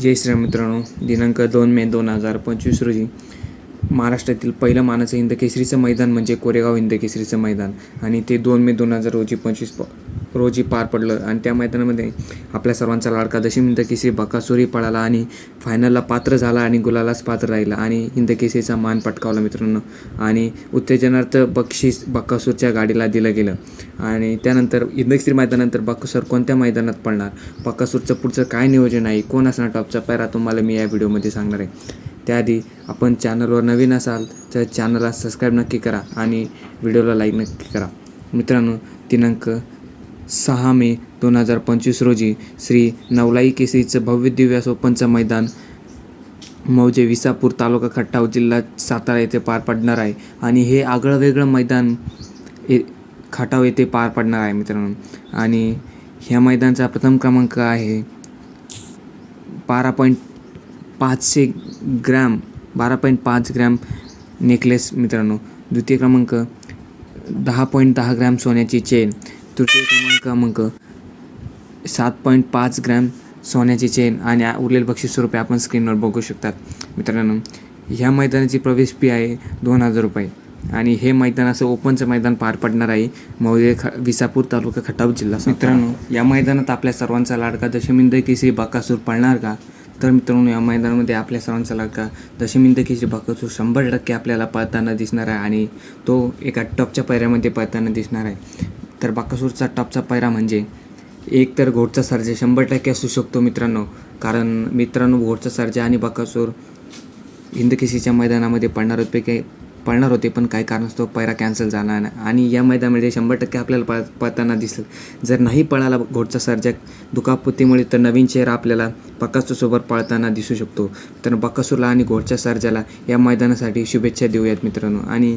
जय श्रीराम मित्रांनो. दिनांक दोन मे दोन हजार पंचवीस रोजी महाराष्ट्रातील पहिलं मानाचं हिंद केसरीचं मैदान म्हणजे कोरेगाव हिंद केसरीचं मैदान. आणि ते दोन मे दोन हजार रोजी पंचवीस प रोजी पार पडलं. आणि त्या मैदानामध्ये आपल्या सर्वांचा लाडका. दशमी हिंदकेसरी बकासुरी पळाला आणि फायनलला पात्र झाला आणि गुलालाच पात्र राहिला. आणि हिंदकेसरीचा मान पटकावला मित्रांनो. आणि उत्तेजनार्थ बक्षीस बकासूरच्या गाडीला दिलं गेलं. आणि त्यानंतर हिंदकेसरी मैदानानंतर बकासूर कोणत्या मैदानात पडणार बकासूरचं पुढचं काय नियोजन आहे? कोण असणार टॉपचा पैरा तुम्हाला मी या व्हिडिओमध्ये सांगणार आहे. त्याआधी आपण चॅनलवर नवीन असाल तर चॅनलला सबस्क्राईब नक्की करा आणि व्हिडिओला लाईक नक्की करा. मित्रांनो दिनांक सहा मे दोन हजार पंचवीस रोजी श्री नवलाई केसरीचं भव्य दिव्या सोपनचं मैदान मौजे विसापूर तालुका खटाव जिल्हा सातारा येथे पार पडणार आहे. आणि हे आगळं वेगळं मैदान ए खटाव येथे पार पडणार आहे मित्रांनो. आणि ह्या मैदानचा प्रथम क्रमांक आहे बारा पॉईंट पाचशे ग्रॅम बारा पॉईंट पाच ग्रॅम नेकलेस मित्रांनो. द्वितीय क्रमांक दहा पॉईंट दहा ग्रॅम सोन्याची चेन. तृतीय क्रमांक सात पॉईंट पाच ग्रॅम सोन्याची चेन आणि आ- उरलेले बक्षीस स्वरूपे आपण स्क्रीनवर बघू शकतात. मित्रांनो ह्या मैदानाची प्रवेश फी आहे दोन हजार रुपये. आणि हे मैदान असं ओपनचं मैदान पार पडणार आहे मौजे ख विसापूर तालुका खटाव जिल्हा मित्रांनो या मैदानात आपल्या सर्वांचा लाडका दशमिंद केसरी बाकासूर पळणार का? तर मित्रांनो या मैदानामध्ये आपल्या सर्वांचा लाडका दशमिंद केसरी बाकासूर शंभर टक्के आपल्याला पळताना दिसणार आहे आणि तो एका टॉपच्या पायऱ्यामध्ये पळताना दिसणार आहे. तर बाकासूरचा टॉपचा पायरा म्हणजे एक तर घोडचा सर्जा शंभर टक्के असू शकतो मित्रांनो. कारण मित्रांनो घोडचा सर्जा आणि बाकासूर हिंदकेशीच्या मैदानामध्ये पडणार होते काही पळणार होते पण काही कारणास्तव पैरा कॅन्सल झाला नाही. आणि या मैदानामध्ये शंभर टक्के आपल्याला पळ पळताना दिसेल. जर नाही पळाला घोडचा सर्जा दुखापतीमुळे तर नवीन चेहरा आपल्याला बकासूरसोबत पळताना दिसू शकतो. तर बकासूरला आणि घोडच्या सर्जाला या मैदानासाठी शुभेच्छा देऊयात मित्रांनो. आणि